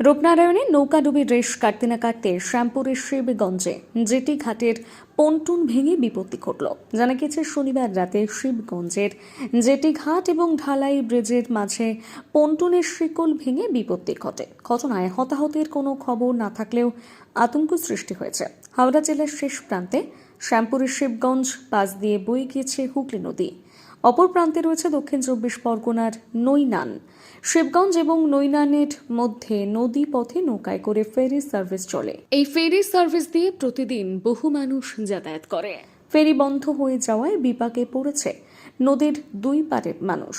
রূপনারায়ণের নৌকাডুবির রেশ কাটতে না কাটতে শ্যামপুরের শিবগঞ্জে জেটি ঘাটের পন্টুন ভেঙে বিপত্তি ঘটল। জানা গেছে শনিবার রাতে শিবগঞ্জের জেটি ঘাট এবং ঢালাই ব্রিজের মাঝে পন্টুনের শিকল ভেঙে বিপত্তি ঘটে। ঘটনায় হতাহতের কোনো খবর না থাকলেও আতঙ্ক সৃষ্টি হয়েছে। হাওড়া জেলার শেষ প্রান্তে শ্যামপুরের শিবগঞ্জ পাশ দিয়ে বয়ে গিয়েছে হুগলি নদী। অপর প্রান্তে রয়েছে দক্ষিণ চব্বিশ পরগনার নৈনান। শিবগঞ্জ এবং নৈনানের মধ্যে নদী পথে নৌকায় করে ফেরি সার্ভিস চলে। এই ফেরি সার্ভিস দিয়ে প্রতিদিন বহু মানুষ যাতায়াত করে। ফেরি বন্ধ হয়ে যাওয়ায় বিপাকে পড়েছে নদীর দুই পারের মানুষ।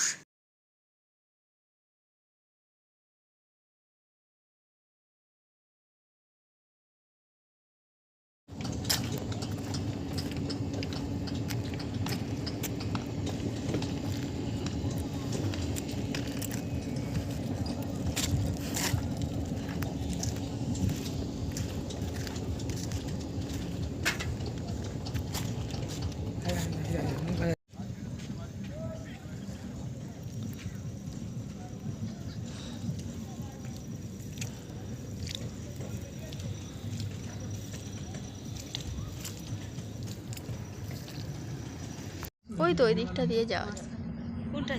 ওই তো ওই দিকটা দিয়ে যাওয়া কোনটা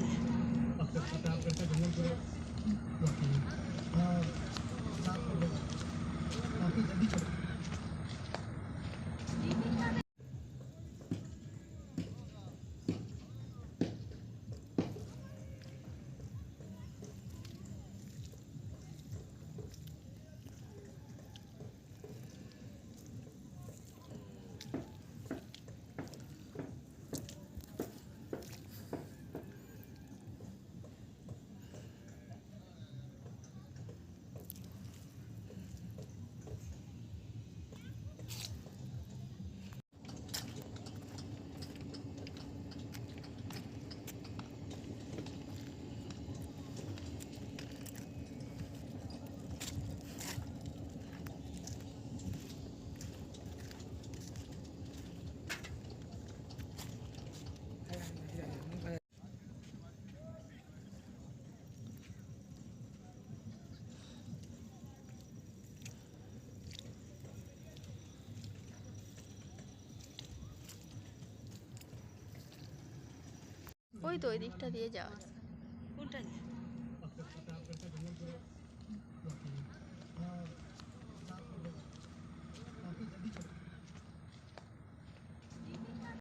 ওই তো ওই দিকটা দিয়ে যাওয়া কোনটা